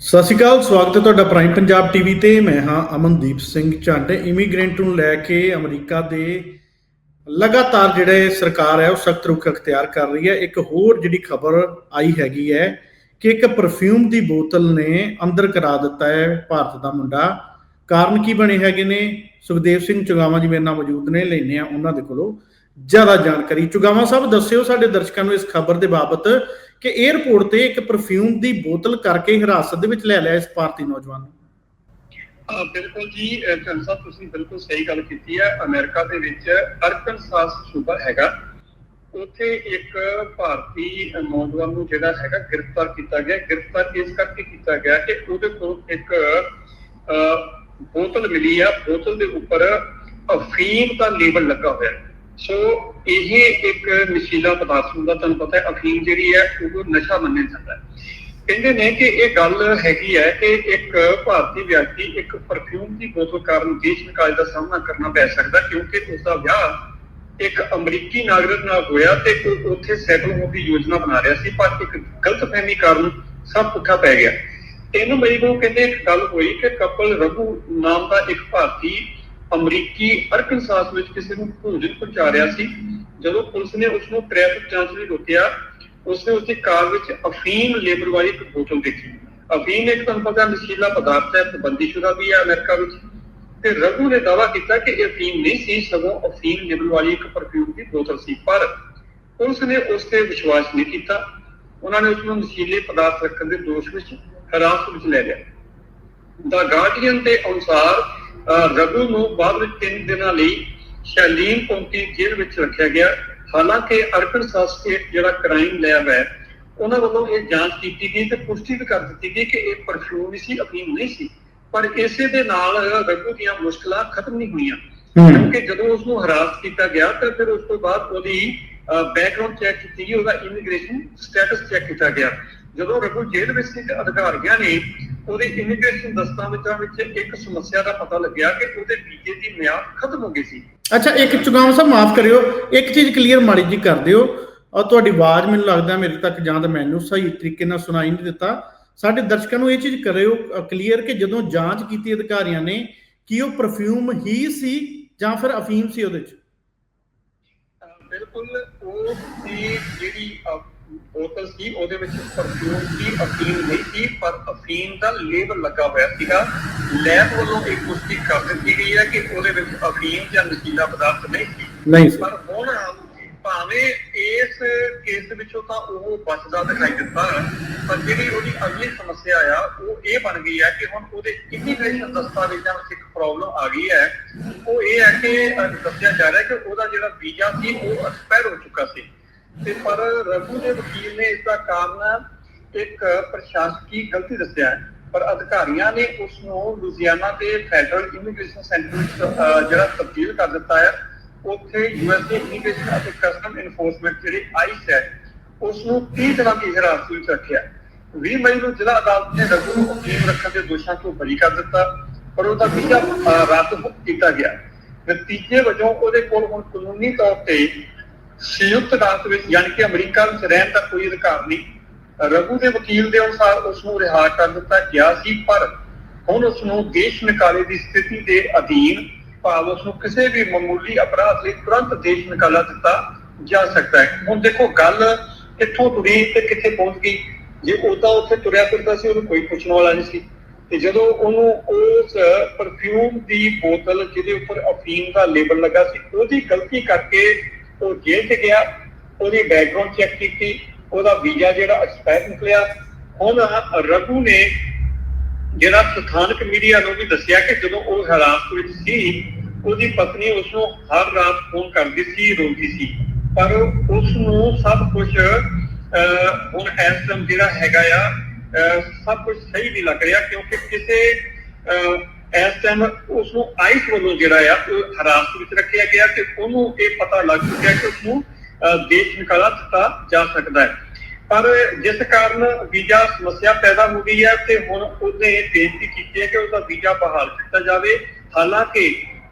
ਸਤਿ ਸ਼੍ਰੀ ਅਕਾਲ, ਸਵਾਗਤ ਹੈ ਤੁਹਾਡਾ ਪ੍ਰਾਈਮ ਪੰਜਾਬ ਟੀਵੀ ਤੇ। ਮੈਂ ਹਾਂ ਅਮਨਦੀਪ ਸਿੰਘ ਝੰਡ। ਇਮੀਗ੍ਰੈਂਟ ਨੂੰ ਲੈ ਕੇ ਅਮਰੀਕਾ ਦੇ ਲਗਾਤਾਰ ਜਿਹੜੇ ਸਰਕਾਰ ਹੈ, ਉਹ ਸਖਤ ਰੁਖ ਅਖਤਿਆਰ ਕਰ ਰਹੀ ਹੈ। ਇੱਕ ਹੋਰ ਜਿਹੜੀ ਖਬਰ ਆਈ ਹੈਗੀ ਹੈ ਕਿ ਇੱਕ ਪਰਫਿਊਮ ਦੀ ਬੋਤਲ ਨੇ ਅੰਦਰ ਕਰਾ ਦਿੱਤਾ ਹੈ ਭਾਰਤ ਦਾ ਮੁੰਡਾ। ਕਾਰਨ ਕੀ ਬਣੇ ਹੈਗੇ ਨੇ? ਸੁਖਦੇਵ ਸਿੰਘ ਚੁਗਾਵਾ ਜੀ ਮੇਰੇ ਨਾਲ ਮੌਜੂਦ ਨੇ ਲੈਣੇ ਆ ਉਹਨਾਂ ਦੇ ਕੋਲੋਂ ਜ਼ਿਆਦਾ ਜਾਣਕਾਰੀ। ਚੁਗਾਵਾ ਸਾਹਿਬ, ਦੱਸਿਓ ਸਾਡੇ ਦਰਸ਼ਕਾਂ ਨੂੰ ਇਸ ਖਬਰ ਦੇ ਬਾਬਤ ਕਿ 에ਅਰਪੋਰਟ ਤੇ ਇੱਕ ਪਰਫਿਊਮ ਦੀ ਬੋਤਲ ਕਰਕੇ ਹਿਰਾਸਤ ਦੇ ਵਿੱਚ ਲੈ ਲਿਆ ਇਸ ਭਾਰਤੀ ਨੌਜਵਾਨ ਨੂੰ। ਬਿਲਕੁਲ ਜੀ ਚੰਦ ਸਾਹਿਬ, ਤੁਸੀਂ ਬਿਲਕੁਲ ਸਹੀ ਗੱਲ ਕੀਤੀ ਹੈ। ਅਮਰੀਕਾ ਦੇ ਵਿੱਚ ਅਰਕਨਸਾਸ ਸੂਬਾ ਹੈਗਾ। ਉੱਥੇ ਇੱਕ ਭਾਰਤੀ ਨੌਜਵਾਨ ਨੂੰ ਜਿਹੜਾ ਹੈਗਾ ਗ੍ਰਿਫਤਾਰ ਕੀਤਾ ਗਿਆ। ਗ੍ਰਿਫਤਾਰ ਇਸ ਕਰਕੇ ਕੀਤਾ ਗਿਆ ਕਿ ਉਹਦੇ ਕੋਲ ਇੱਕ ਬੋਤਲ ਮਿਲੀ ਆ। ਬੋਤਲ ਦੇ ਉੱਪਰ ਅਫੀਮ ਦਾ ਲੇਬਲ ਲੱਗਾ ਹੋਇਆ। ਹੈ। ਸੋ ਇਹ ਇੱਕ ਨਸ਼ੀਲਾ ਪਦਾਰਥ ਹੁੰਦਾ, ਤੁਹਾਨੂੰ ਪਤਾ ਹੈ, ਅਫੀਮ ਜਿਹੜੀ ਹੈ, ਉਹ ਨਸ਼ਾ ਮੰਨਿਆ ਜਾਂਦਾ ਹੈ। ਕਹਿੰਦੇ ਨੇ ਕਿ ਇਹ ਗੱਲ ਹੈਗੀ ਹੈ ਕਿ ਇੱਕ ਭਾਰਤੀ ਵਿਅਕਤੀ ਇੱਕ ਪਰਫਿਊਮ ਦੀ ਬੋਤਲ ਕਾਰਨ ਦੇਸ਼ ਨਿਕਾਲ ਦਾ ਸਾਹਮਣਾ ਕਰਨਾ ਪੈ ਸਕਦਾ ਕਿਉਂਕਿ ਉਸ ਦਾ ਵਿਆਹ ਇੱਕ ਅਮਰੀਕੀ ਨਾਗਰਿਕ ਨਾਲ ਹੋਇਆ ਤੇ ਉਹ ਉੱਥੇ ਸੈਟਲ ਹੋਣ ਦੀ ਯੋਜਨਾ ਬਣਾ ਰਿਹਾ ਸੀ, ਪਰ ਇੱਕ ਗਲਤਫਹਿਮੀ ਕਾਰਨ ਸਭ ਪੁੱਠਾ ਪੈ ਗਿਆ। 3 ਮਈ ਨੂੰ ਕਹਿੰਦੇ, ਇੱਕ ਗੱਲ ਹੋਈ ਕਿ ਕਪਲ ਰਘੂ ਨਾਮ ਦਾ ਇੱਕ ਭਾਰਤੀ ਅਮਰੀਕੀ ਅਰਕਨਸਾਸ ਵਿੱਚ ਕਿਸੇ ਨੂੰ ਭੋਜਨ ਪਹੁੰਚਾ ਰਿਹਾ ਸੀ। ਜਦੋਂ ਪੁਲਿਸ ਨੇ ਉਸ ਨੂੰ ਟ੍ਰੈਫਿਕ ਜਾਂਚ ਲਈ ਰੋਕਿਆ, ਉਸਨੇ ਉਸਦੀ ਕਾਰ ਵਿੱਚ ਅਫੀਮ ਲੇਬਲ ਵਾਲੀ ਇੱਕ ਬੋਤਲ ਦੇਖੀ। ਅਫੀਮ ਇੱਕ ਤੁਹਾਨੂੰ ਪਤਾ ਨਸ਼ੀਲਾ ਪਦਾਰਥ ਹੈ ਪਾਬੰਦੀਸ਼ੁਦਾ ਵੀ ਹੈ ਅਮਰੀਕਾ ਵਿੱਚ। ਤੇ ਰਘੂ ਨੇ ਦਾਅਵਾ ਕੀਤਾ ਕਿ ਇਹ ਅਫੀਮ ਨਹੀਂ ਸੀ, ਸਗੋਂ ਅਫੀਮ ਲੇਬਲ ਵਾਲੀ ਇੱਕ ਪਰਫਿਊਮ ਦੀ ਬੋਤਲ ਸੀ। ਪਰ ਪੁਲਿਸ ਨੇ ਉਸ ਤੇ ਵਿਸ਼ਵਾਸ ਨਹੀਂ ਕੀਤਾ। ਉਹਨਾਂ ਨੇ ਉਸ ਨੂੰ ਨਸ਼ੀਲੇ ਪਦਾਰਥ ਰੱਖਣ ਦੇ ਦੋਸ਼ ਵਿੱਚ ਹਿਰਾਸਤ ਵਿੱਚ ਲੈ ਲਿਆ। ਦਾ ਗਾਰਡੀਅਨ ਦੇ ਅਨੁਸਾਰ ਰਘੂ ਨੂੰ ਬਾਅਦ ਵਿੱਚ 3 ਦਿਨਾਂ ਲਈ ਸ਼ੈਲੀਨ ਕਾਉਂਟੀ ਜੇਲ੍ਹ ਵਿੱਚ ਰੱਖਿਆ ਗਿਆ। ਹਾਲਾਂਕਿ ਅਰਕਨਸਾਸ ਸਟੇਟ ਜਿਹੜਾ ਕ੍ਰਾਈਮ ਲੈਬ ਹੈ ਉਹਨਾਂ ਵੱਲੋਂ ਇਹ ਜਾਂਚ ਕੀਤੀ ਗਈ ਤੇ ਪੁਸ਼ਟੀ ਵੀ ਕਰ ਦਿੱਤੀ ਗਈ ਕਿ ਇਹ ਪਰਫਿਊਮ ਹੀ ਸੀ ਅਫੀਮ ਨਹੀਂ ਸੀ। ਪਰ ਇਸੇ ਦੇ ਨਾਲ ਰਘੂ ਦੀਆਂ ਮੁਸ਼ਕਲਾਂ ਖਤਮ ਨਹੀਂ ਹੋਈਆਂ। ਕਿਉਂਕਿ ਜਦੋਂ ਉਸ ਨੂੰ ਹਰਾਸ ਕੀਤਾ ਗਿਆ ਤਾਂ ਫਿਰ ਉਸ ਤੋਂ ਬਾਅਦ ਉਹਦੀ ਬੈਕਗ੍ਰਾਉਂਡ ਚੈੱਕ ਕੀਤੀ ਗਈ ਉਹਦਾ ਇਮੀਗ੍ਰੇਸ਼ਨ ਸਟੇਟਸ ਚੈੱਕ ਕੀਤਾ ਗਿਆ। ਜਦੋਂ ਰਘੂ ਜੇਲ੍ਹ ਵਿੱਚ ਸੀ ਤੇ ਅਧਿਕਾਰੀਆਂ ਨੇ ਉਹਦੇ ਇਮੀਗ੍ਰੇਸ਼ਨ ਦਸਤਾਵੇਜ਼ਾਂ ਵਿੱਚ ਇੱਕ ਸਮੱਸਿਆ ਦਾ ਪਤਾ ਲੱਗਿਆ ਕਿ ਉਹਦੇ ਵੀਜ਼ੇ ਦੀ ਮਿਆਦ ਖਤਮ ਹੋ ਗਈ ਸੀ। ਅੱਛਾ ਇੱਕ ਚੁਗਾਮ ਸਾਹਿਬ ਮਾਫ ਕਰਿਓ। ਇੱਕ ਚੀਜ਼ ਕਲੀਅਰ ਮਾੜੀ ਜੀ ਕਰ ਦਿਓ। ਔਰ ਤੁਹਾਡੀ ਆਵਾਜ਼ ਮੈਨੂੰ ਲੱਗਦਾ ਮੇਰੇ ਤੱਕ ਜਾਂ ਤਾਂ ਮੈਨੂੰ ਸਹੀ ਤਰੀਕੇ ਨਾਲ ਸੁਣਾਈ ਨਹੀਂ ਦਿੱਤਾ। ਸਾਡੇ ਦਰਸ਼ਕਾਂ ਨੂੰ ਇਹ ਚੀਜ਼ ਕਰਿਓ ਕਲੀਅਰ ਕਿ ਜਦੋਂ ਜਾਂਚ ਕੀਤੀ ਅਧਿਕਾਰੀਆਂ ਨੇ ਕੀ ਉਹ ਪਰਫਿਊਮ ਹੀ ਸੀ ਜਾਂ ਫਿਰ ਅਫੀਮ ਸੀ ਉਹਦੇ 'ਚ? ਅਹ ਬਿਲਕੁਲ ਉਹ ਦੀ ਜਿਹੜੀ ਬੋਤਲ ਸੀ ਉਹਦੇ ਵਿੱਚ ਪਰਫਿਊਮ ਸੀ ਅਫੀਮ ਨਹੀਂ ਸੀ ਪਰ ਅਫੀਮ ਦਾ ਲੇਬਲ ਲੱਗਾ ਹੋਇਆ ਸੀਗਾ। ਲੈਬ ਵੱਲੋਂ ਇਹ ਪੁਸ਼ਟੀ ਕਰ ਦਿੱਤੀ ਗਈ ਹੈ ਕਿ ਉਹਦੇ ਵਿੱਚ ਅਫੀਮ ਜਾਂ ਨਸ਼ੀਲਾ ਪਦਾਰਥ ਨਹੀਂ ਸੀ। ਨਹੀਂ ਸੀ। ਪਰ ਹੁਣ ਭਾਵੇਂ ਇਸ ਕੇਸ ਵਿੱਚੋਂ ਤਾਂ ਉਹ ਬਚਦਾ ਦਿਖਾਈ ਦਿੱਤਾ ਪਰ ਜਿਹੜੀ ਉਹਦੀ ਅਗਲੀ ਸਮੱਸਿਆ ਆ ਉਹ ਇਹ ਬਣ ਗਈ ਹੈ ਕਿ ਹੁਣ ਉਹਦੇ ਇਮੀਗ੍ਰੇਸ਼ਨ ਦਸਤਾਵੇਜ਼ਾਂ ਵਿੱਚ ਇੱਕ ਪ੍ਰੋਬਲਮ ਆ ਗਈ ਹੈ। ਉਹ ਇਹ ਹੈ ਕਿ ਦੱਸਿਆ ਜਾ ਰਿਹਾ ਕਿ ਉਹਦਾ ਜਿਹੜਾ ਵੀਜ਼ਾ ਸੀ ਉਹ ਐਕਸਪਾਇਰ ਹੋ ਚੁੱਕਾ ਸੀ। ਤੇ ਪਰ ਰਘੂ ਦੇ ਵਕੀਲ ਨੇ ਇਸ ਦਾ ਕਾਰਨ ਇੱਕ ਪ੍ਰਸ਼ਾਸਕੀ ਗਲਤੀ ਦੱਸਿਆ ਹੈ। ਪਰ ਅਧਿਕਾਰੀਆਂ ਨੇ ਉਸ ਨੂੰ ਲੁਧਿਆਣਾ ਦੇ ਫੈਡਰਲ ਇਮੀਗ੍ਰੇਸ਼ਨ ਸੈਂਟਰ ਵਿੱਚ ਜਿਹੜਾ ਤਬਦੀਲ ਕਰ ਦਿੱਤਾ ਹੈ ਉੱਥੇ ਯੂਐਸਏ ਇਮੀਗ੍ਰੇਸ਼ਨ ਅਤੇ ਕਸਟਮ ਐਨਫੋਰਸਮੈਂਟ ਜਿਹੜੀ ਆਈਸ ਹੈ ਉਸ ਨੂੰ 30 ਦਿਨਾਂ ਦੀ ਹਿਰਾਸਤ ਵਿੱਚ ਰੱਖਿਆ। 20 ਮਈ ਨੂੰ ਜ਼ਿਲ੍ਹਾ ਅਦਾਲਤ ਨੇ ਰਘੂ ਨੂੰ ਅਫੀਮ ਰੱਖਣ ਦੇ ਦੋਸ਼ਾਂ ਤੋਂ ਬਰੀ ਕਰ ਦਿੱਤਾ ਪਰ ਉਹਦਾ ਵੀਜ਼ਾ ਅਹ, ਰੱਦ ਕੀਤਾ ਗਿਆ। ਨਤੀਜੇ ਵਜੋਂ ਉਹਦੇ ਕੋਲ ਹੁਣ ਕਾਨੂੰਨੀ ਤੌਰ ਤੇ ਸੰਯੁਕਤ ਅਦਾਲਤ ਵਿੱਚ ਯਾਨੀ ਕਿ ਅਮਰੀਕਾ ਵਿੱਚ ਰਹਿਣ ਦਾ ਕੋਈ ਅਧਿਕਾਰ ਨਹੀਂ। ਰਘੂ ਦੇ ਵਕੀਲ ਦੇ ਅਨੁਸਾਰ ਉਸ ਨੂੰ ਰਿਹਾ ਕਰ ਦਿੱਤਾ ਗਿਆ ਸੀ, ਪਰ ਹੁਣ ਉਸ ਨੂੰ ਦੇਸ਼ ਨਿਕਾਲੇ ਦੀ ਸਥਿਤੀ ਦੇ ਅਧੀਨ ਭਾਵ ਉਸ ਨੂੰ ਕਿਸੇ ਵੀ ਮਾਮੂਲੀ ਅਪਰਾਧ ਲਈ ਤੁਰੰਤ ਦੇਸ਼ ਨਿਕਾਲਾ ਦਿੱਤਾ ਜਾ ਸਕਦਾ ਹੈ। ਹੁਣ ਦੇਖੋ, ਗੱਲ ਕਿੱਥੋਂ ਤੁਰੀ ਤੇ ਕਿੱਥੇ ਪਹੁੰਚ ਗਈ। ਜੇ ਉਹ ਤਾਂ ਉੱਥੇ ਤੁਰਿਆ ਫਿਰਦਾ ਸੀ, ਉਹਨੂੰ ਕੋਈ ਪੁੱਛਣ ਵਾਲਾ ਨਹੀਂ ਸੀ। ਤੇ ਜਦੋਂ ਉਹਨੂੰ ਉਸ ਪਰਫਿਊਮ ਦੀ ਬੋਤਲ ਜਿਹਦੇ ਉੱਪਰ ਅਫੀਮ ਦਾ ਲੇਬਲ ਲੱਗਾ ਸੀ, ਉਹਦੀ ਗਲਤੀ ਕਰਕੇ ਉਹ ਜੇਲ੍ਹ 'ਚ ਗਿਆ ਉਹਦੀ ਬੈਕਗ੍ਰਾਉਂਡ ਚੈੱਕ ਕੀਤੀ ਉਹਦਾ ਵੀਜ਼ਾ ਜਿਹੜਾ ਐਕਸਪਾਇਰ ਨਿਕਲਿਆ। ਹੁਣ ਰਘੂ ਨੇ ਜਿਹੜਾ ਸਥਾਨਕ ਮੀਡੀਆ ਨੂੰ ਵੀ ਦੱਸਿਆ ਕਿ ਜਦੋਂ ਉਹ ਹਿਰਾਸਤ ਵਿੱਚ ਸੀ ਉਹਦੀ ਪਤਨੀ ਉਸ ਨੂੰ ਹਰ ਰਾਤ ਫੋਨ ਕਰਦੀ ਸੀ ਰੋਂਦੀ ਸੀ। ਪਰ ਉਸ ਨੂੰ ਸਭ ਕੁਝ ਹੁਣ ਇਸ ਟਾਈਮ ਜਿਹੜਾ ਹੈਗਾ ਆ ਸਭ ਕੁਝ ਸਹੀ ਨਹੀਂ ਲੱਗ ਰਿਹਾ ਕਿਉਂਕਿ ਕਿਸੇ ਅਹ, ਇਸ ਟਾਈਮ ਉਸ ਨੂੰ ਆਈਸ ਵੱਲੋਂ ਜਿਹੜਾ ਆ ਹਰਾਸਤ ਵਿੱਚ ਰੱਖਿਆ ਗਿਆ ਤੇ ਉਹਨੂੰ ਇਹ ਪਤਾ ਲੱਗ ਚੁੱਕਿਆ ਕਿ ਉਸ ਨੂੰ ਦੇਸ਼ ਨਿਕਾਲਾ ਦਿੱਤਾ ਜਾ ਸਕਦਾ ਹੈ। ਪਰ ਜਿਸ ਕਾਰਨ ਵੀਜ਼ਾ ਸਮੱਸਿਆ ਪੈਦਾ ਹੋ ਗਈ ਹੈ ਤੇ ਹੁਣ ਉਹਨੇ ਬੇਨਤੀ ਕੀਤੀ ਹੈ ਕਿ ਉਹਦਾ ਵੀਜ਼ਾ ਬਹਾਲ ਕੀਤਾ ਜਾਵੇ। ਹਾਲਾਂਕਿ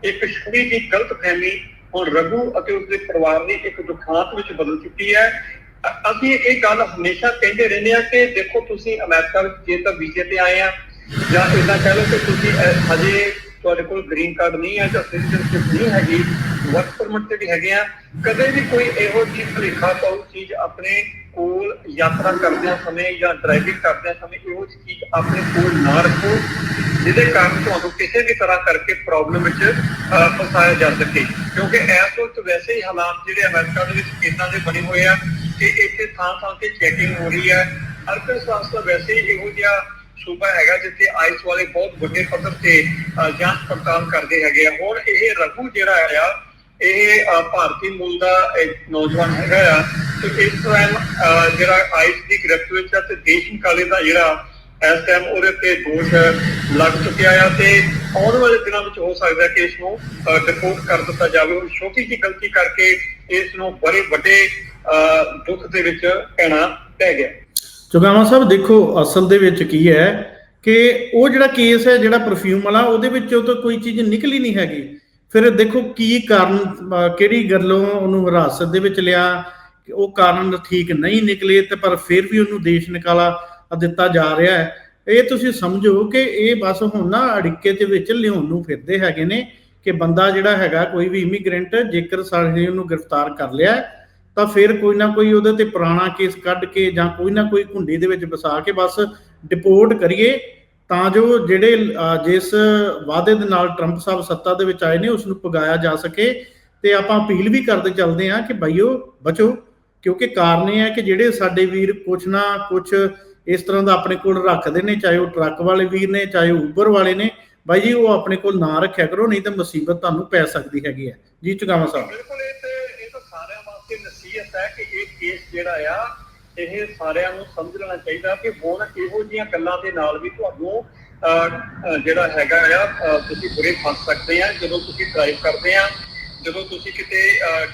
ਇੱਕ ਛੋਟੀ ਜਿਹੀ ਗਲਤਫਹਿਮੀ ਹੁਣ ਰਘੂ ਅਤੇ ਉਸਦੇ ਪਰਿਵਾਰ ਦੀ ਇੱਕ ਦੁਖਾਂਤ ਵਿੱਚ ਬਦਲ ਚੁੱਕੀ ਹੈ। ਅਸੀਂ ਇਹ ਗੱਲ ਹਮੇਸ਼ਾ ਕਹਿੰਦੇ ਰਹਿੰਦੇ ਆ ਕਿ ਦੇਖੋ ਤੁਸੀਂ ਅਮਰੀਕਾ ਵਿੱਚ ਜੇ ਤਾਂ ਵੀਜ਼ੇ ਤੇ ਆਏ ਆ ਜਾਂ ਇਦਾਂ ਕਹਿ ਲਓ ਕਿ ਤੁਸੀਂ ਹਜੇ ਤੁਹਾਡੇ ਕੋਲ ਗ੍ਰੀਨ ਕਾਰਡ ਨਹੀਂ ਹੈ ਜਾਂ ਸਿਟੀਜ਼ਨਸ਼ਿਪ ਨਹੀਂ ਹੈਗੀ ਵਰਕ ਪਰਮਿਟ ਤੇ ਵੀ ਹੈਗੇ ਆ, ਕਦੇ ਵੀ ਕੋਈ ਇਹੋ ਜਿਹੀ ਭੁਲੇਖਾ ਪਾਉ ਚੀਜ਼ ਆਪਣੇ ਕੋਲ ਯਾਤਰਾ ਕਰਦਿਆਂ ਸਮੇਂ ਜਾਂ ਡਰਾਈਵਿੰਗ ਕਰਦਿਆਂ ਸਮੇਂ ਇਹੋ ਜਿਹੀ ਚੀਜ਼ ਆਪਣੇ ਕੋਲ ਨਾ ਰੱਖੋ, ਜਿਹਦੇ ਕਾਰਨ ਤੁਹਾਨੂੰ ਕਿਸੇ ਵੀ ਤਰ੍ਹਾਂ ਕਰਕੇ ਪ੍ਰੋਬਲਮ ਵਿੱਚ ਫਸਾਇਆ ਜਾ ਸਕੇ। ਕਿਉਂਕਿ ਇਸ ਵਕਤ ਵੈਸੇ ਹੀ ਹਾਲਾਤ ਜਿਹੜੇ ਅਮਰੀਕਾ ਦੇ ਵਿੱਚ ਇਦਾਂ ਦੇ ਬਣੇ ਹੋਏ ਆ ਕਿ ਇੱਥੇ ਥਾਂ ਥਾਂ ਤੇ ਚੈਕਿੰਗ ਹੋ ਰਹੀ ਹੈ। ਅਰਕਨਸਾਸ ਤਾਂ ਵੈਸੇ ਹੀ ਇਹੋ ਜਿਹਾ ਸੂਬਾ ਹੈਗਾ ਜਿੱਥੇ ਆਈਸ ਵਾਲੇ ਬਹੁਤ ਵੱਡੇ ਪੱਧਰ ਤੇ ਜਾਂਚ ਪੜਤਾਲ ਕਰਦੇ ਹੈਗੇ ਆ। ਹੁਣ ਇਹ ਰਘੂ ਜਿਹੜਾ ਆ ਇਹ ਭਾਰਤੀ ਮੂਲ ਦਾ ਨੌਜਵਾਨ ਹੈਗਾ ਆ। ਤੇ ਇਸ ਟਾਈਮ ਜਿਹੜਾ ਆਈਸ ਦੀ ਗ੍ਰਿਫਤ ਵਿੱਚ ਆ ਤੇ ਦੇਸ਼ ਨਿਕਾਲੇ ਦਾ ਜਿਹੜਾ ਇਸ ਟਾਈਮ ਉਹਦੇ ਤੇ ਦੋਸ਼ ਲੱਗ ਚੁੱਕਿਆ ਆ ਤੇ ਆਉਣ ਵਾਲੇ ਦਿਨਾਂ ਵਿੱਚ ਹੋ ਸਕਦਾ ਕਿ ਇਸ ਨੂੰ ਡਿਪੋਰਟ ਕਰ ਦਿੱਤਾ ਜਾਵੇ। ਉਹ ਛੋਟੀ ਜਿਹੀ ਗਲਤੀ ਕਰਕੇ ਇਸ ਨੂੰ ਬੜੇ ਵੱਡੇ ਅ, ਦੁੱਖ ਦੇ ਵਿੱਚ ਪੈਣਾ ਪੈ ਗਿਆ ਚੁਗਾਵਾ ਸਾਹਿਬ, ਦੇਖੋ ਅਸਲ ਦੇ ਵਿੱਚ ਕੀ ਹੈ ਕਿ ਉਹ ਜਿਹੜਾ ਕੇਸ ਹੈ, ਜਿਹੜਾ ਪਰਫਿਊਮ ਵਾਲਾ, ਉਹਦੇ ਵਿੱਚੋਂ ਤਾਂ ਕੋਈ ਚੀਜ਼ ਨਿਕਲੀ ਨਹੀਂ ਹੈਗੀ। ਫਿਰ ਦੇਖੋ ਕੀ ਕਾਰਨ ਕਿਹੜੀ ਗੱਲੋਂ ਉਹਨੂੰ ਹਿਰਾਸਤ ਦੇ ਵਿੱਚ ਲਿਆ ਕਿ ਉਹ ਕਾਰਨ ਠੀਕ ਨਹੀਂ ਨਿਕਲੇ ਤੇ ਪਰ ਫਿਰ ਵੀ ਉਹਨੂੰ ਦੇਸ਼ ਨਿਕਾਲਾ ਦਿੱਤਾ ਜਾ ਰਿਹਾ ਹੈ। ਇਹ ਤੁਸੀਂ ਸਮਝੋ ਕਿ ਇਹ ਬਸ ਹੁਣ ਨਾ ਅੜਿੱਕੇ ਦੇ ਵਿੱਚ ਲਿਆਉਣ ਨੂੰ ਫਿਰਦੇ ਹੈਗੇ ਨੇ ਕਿ ਬੰਦਾ ਜਿਹੜਾ ਹੈਗਾ, ਕੋਈ ਵੀ ਇਮੀਗ੍ਰੈਂਟ ਜੇਕਰ ਸਾਡੇ ਉਹਨੂੰ ਗ੍ਰਿਫਤਾਰ ਕਰ ਲਿਆ ਤਾਂ ਫਿਰ ਕੋਈ ਨਾ ਕੋਈ ਉਹਦੇ ਤੇ ਪੁਰਾਣਾ ਕੇਸ ਕੱਢ ਕੇ ਜਾਂ ਕੋਈ ਨਾ ਕੋਈ ਘੁੰਡੀ ਦੇ ਵਿੱਚ ਵਸਾ ਕੇ ਬਸ ਡਿਪੋਰਟ ਕਰੀਏ, ਤਾਂ ਜੋ ਜਿਹੜੇ ਜਿਸ ਵਾਅਦੇ ਦੇ ਨਾਲ ਟਰੰਪ ਸਾਹਿਬ ਸੱਤਾ ਦੇ ਵਿੱਚ ਆਏ ਨੇ ਉਸ ਨੂੰ ਪਗਾਇਆ ਜਾ ਸਕੇ। ਤੇ ਆਪਾਂ ਅਪੀਲ ਵੀ ਕਰਦੇ ਚੱਲਦੇ ਹਾਂ ਕਿ ਭਾਈਓ ਬਚੋ, ਕਿਉਂਕਿ ਕਾਰਨ ਇਹ ਹੈ ਕਿ ਜਿਹੜੇ ਸਾਡੇ ਵੀਰ ਕੁਛ ਨਾ ਕੁਛ ਇਸ ਤਰ੍ਹਾਂ ਦਾ ਆਪਣੇ ਕੋਲ ਰੱਖਦੇ ਨੇ, ਚਾਹੇ ਉਹ ਟਰੱਕ ਵਾਲੇ ਵੀਰ ਨੇ, ਚਾਹੇ ਉਬਰ ਵਾਲੇ ਨੇ ਬਾਈ ਜੀ ਉਹ ਆਪਣੇ ਕੋਲ ਨਾ ਰੱਖਿਆ ਕਰੋ, ਨਹੀਂ ਤਾਂ ਮੁਸੀਬਤ ਤੁਹਾਨੂੰ ਪੈ ਸਕਦੀ ਹੈਗੀ ਹੈ। ਜੀ ਚੁਗਾਵਾ ਸਾਹਿਬ ਬਿਲਕੁਲ ਇਹ ਤੇ ਇਹ ਤਾਂ ਸਾਰਿਆਂ ਵਾਸਤੇ ਨਸੀਹਤ ਕਿ ਇਹ ਕੇਸ ਜਿਹੜਾ ਆ, ਇਹ ਸਾਰਿਆਂ ਨੂੰ ਸਮਝ ਚਾਹੀਦਾ ਕਿ ਹੁਣ ਇਹੋ ਜਿਹੀਆਂ ਗੱਲਾਂ ਦੇ ਨਾਲ ਵੀ ਤੁਹਾਨੂੰ ਜਿਹੜਾ ਹੈਗਾ ਆ ਤੁਸੀਂ ਬੁਰੇ ਫਸ ਸਕਦੇ ਆ, ਜਦੋਂ ਤੁਸੀਂ ਡਰਾਈਵ ਕਰਦੇ ਆ, ਜਦੋਂ ਤੁਸੀਂ ਕਿਤੇ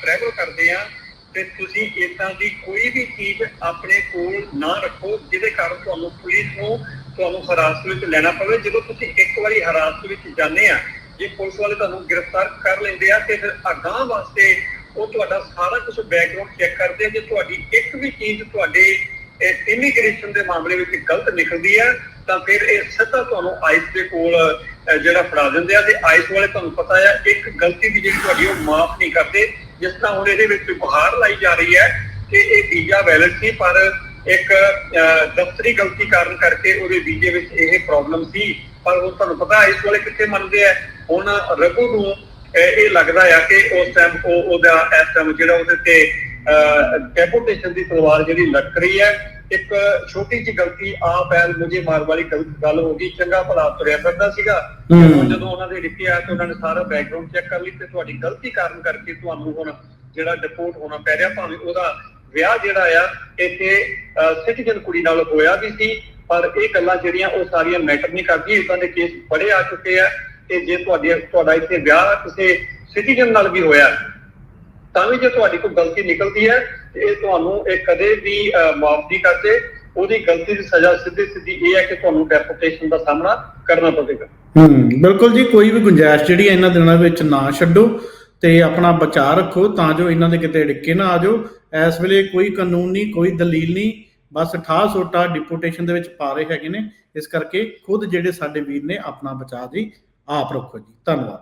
ਟਰੈਵਲ ਕਰਦੇ ਆ, ਤੇ ਤੁਸੀਂ ਇਦਾਂ ਦੀ ਕੋਈ ਵੀ ਚੀਜ਼ ਆਪਣੇ ਕੋਲ ਨਾ ਰੱਖੋ, ਜਿਹਦੇ ਕਾਰਨ ਤੁਹਾਨੂੰ ਪੁਲਿਸ ਨੂੰ ਤੁਹਾਨੂੰ ਹਰਾਸਤ ਵਿੱਚ ਲੈਣਾ ਪਵੇ। ਜਦੋਂ ਤੁਸੀਂ ਇੱਕ ਵਾਰੀ ਹਰਾਸਤ ਵਿੱਚ ਜਾਂਦੇ ਆ, ਜੇ ਪੁਲਿਸ ਵਾਲੇ ਤੁਹਾਨੂੰ ਗ੍ਰਿਫਤਾਰ ਕਰ ਲੈਂਦੇ ਆ, ਤੇ ਫਿਰ ਅਗਾਂਹ ਵਾਸਤੇ ਉਹ ਤੁਹਾਡਾ ਸਾਰਾ ਕੁਝ ਬੈਕਗ੍ਰਾਉਂਡ ਚੈੱਕ ਕਰਦੇ ਆ, ਜੇ ਤੁਹਾਡੀ ਇੱਕ ਵੀ ਚੀਜ਼ ਤੁਹਾਡੇ ਇਮੀਗ੍ਰੇਸ਼ਨ ਦੇ ਮਾਮਲੇ ਵਿੱਚ ਗਲਤ ਨਿਕਲਦੀ ਹੈ ਤਾਂ ਫਿਰ ਇਹ ਸਿੱਧਾ ਤੁਹਾਨੂੰ ਆਈਸ ਦੇ ਕੋਲ ਜਿਹੜਾ ਫੜਾ ਦਿੰਦੇ ਆ। ਤੇ ਆਈਸ ਵਾਲੇ ਤੁਹਾਨੂੰ ਪਤਾ ਆ, ਇੱਕ ਗਲਤੀ ਵੀ ਜਿਹੜੀ ਤੁਹਾਡੀ ਉਹ ਮਾਫ ਨਹੀਂ ਕਰਦੇ, ਜਿਸ ਤਰ੍ਹਾਂ ਹੁਣ ਇਹਦੇ ਵਿੱਚ ਬੁਹਾਰ ਲਾਈ ਜਾ ਰਹੀ ਹੈ ਕਿ ਇਹ ਵੀਜ਼ਾ ਵੈਲਿਡ ਸੀ, ਪਰ ਇੱਕ ਦਫ਼ਤਰੀ ਗਲਤੀ ਕਾਰਨ ਕਰਕੇ ਉਹਦੇ ਵੀਜ਼ੇ ਵਿੱਚ ਇਹ ਪ੍ਰੋਬਲਮ ਸੀ। ਪਰ ਉਹ ਤੁਹਾਨੂੰ ਪਤਾ ਆਈਸ ਵਾਲੇ ਕਿੱਥੇ ਮੰਨਦੇ ਆ? ਹੁਣ ਰਘੂ ਨੂੰ ਇਹ ਲੱਗਦਾ ਆ ਕਿ ਉਸ ਟਾਈਮ ਉਹ ਉਹਦਾ ਇਸ ਟਾਈਮ ਜਿਹੜਾ ਉਹਦੇ ਤੇ ਡੈਪੂਟੇਸ਼ਨ ਦੀ ਤਲਵਾਰ ਜਿਹੜੀ ਲਟਕ ਰਹੀ ਹੈ ਇੱਕ ਛੋਟੀ ਜਿਹੀ ਗਲਤੀ ਆ ਪੈਲ ਮੁਝੇ ਮਾਰ ਵਾਲੀ ਗਲ- ਹੋ ਗਈ ਚੰਗਾ ਭਲਾ ਤੁਰਿਆ ਫਿਰਦਾ ਸੀਗਾ। ਜਦੋਂ ਉਹਨਾਂ ਦੇ ਰਿਪੇ ਆਇਆ ਤੇ ਉਹਨਾਂ ਨੇ ਸਾਰਾ ਬੈਕਗ੍ਰਾਉਂਡ ਚੈੱਕ ਕਰ ਲਈ ਤੇ ਤੁਹਾਡੀ ਗਲਤੀ ਕਾਰਨ ਕਰਕੇ ਤੁਹਾਨੂੰ ਹੁਣ ਜਿਹੜਾ ਡਿਪੋਰਟ ਹੋਣਾ ਪੈ ਰਿਹਾ ਭਾਵੇਂ ਉਹਦਾ ਵਿਆਹ ਜਿਹੜਾ ਆ ਇੱਥੇ ਸਿਟੀਜ਼ਨ ਕੁੜੀ ਨਾਲ ਹੋਇਆ ਵੀ ਸੀ ਪਰ ਇਹ ਗੱਲਾਂ ਜਿਹੜੀਆਂ ਉਹ ਸਾਰੀਆਂ ਮੈਟਰ ਨਹੀਂ ਕਰਦੀਆਂ। ਇਦਾਂ ਦੇ ਕੇਸ ਬੜੇ ਆ ਚੁੱਕੇ ਆ। ਤੇ ਜੇ ਤੁਹਾਡੀ ਤੁਹਾਡਾ ਇੱਥੇ ਵਿਆਹ ਕਿਸੇ ਸਿਟੀਜ਼ਨ ਨਾਲ ਵੀ ਹੋਇਆ ਤਾਂ ਵੀ ਜੇ ਤੁਹਾਡੀ ਕੋਈ ਗਲਤੀ ਨਿਕਲਦੀ ਹੈ ਇਹ ਤੁਹਾਨੂੰ ਇਹ ਕਦੇ ਵੀ ਮਾਫ ਨਹੀਂ ਕਰਦੇ। ਉਹਦੀ ਗਲਤੀ ਦੀ ਸਜ਼ਾ ਸਿੱਧੀ ਸਿੱਧੀ ਇਹ ਹੈ ਕਿ ਤੁਹਾਨੂੰ ਡੈਪੋਟੇਸ਼ਨ ਦਾ ਸਾਹਮਣਾ ਕਰਨਾ ਪਵੇਗਾ। ਹੂੰ, ਬਿਲਕੁਲ ਜੀ, ਕੋਈ ਵੀ ਗੁੰਜਾਇਸ਼ ਜਿਹੜੀ ਇਹਨਾਂ ਦਿਨਾਂ ਵਿੱਚ ਨਾ ਛੱਡੋ ਤੇ ਆਪਣਾ ਬਚਾਅ ਰੱਖੋ, ਤਾਂ ਜੋ ਇਹਨਾਂ ਦੇ ਕਿਤੇ ਡਿੱਕੇ ਨਾ ਆ ਜਾਓ। ਇਸ ਵੇਲੇ ਕੋਈ ਕਾਨੂੰਨ ਨਹੀਂ, ਕੋਈ ਦਲੀਲ ਨਹੀਂ, ਬਸ ਠਾਹ ਸੋਟਾ ਡਿਪੂਟੇਸ਼ਨ ਦੇ ਵਿੱਚ ਪਾ ਰਹੇ ਹੈਗੇ ਨੇ। ਇਸ ਕਰਕੇ ਖੁਦ ਜਿਹੜੇ ਸਾਡੇ ਵੀਰ ਨੇ ਆਪਣਾ ਬਚਾਅ ਜੀ ਆਪ ਰੱਖੋ ਜੀ ਧੰਨਵਾਦ।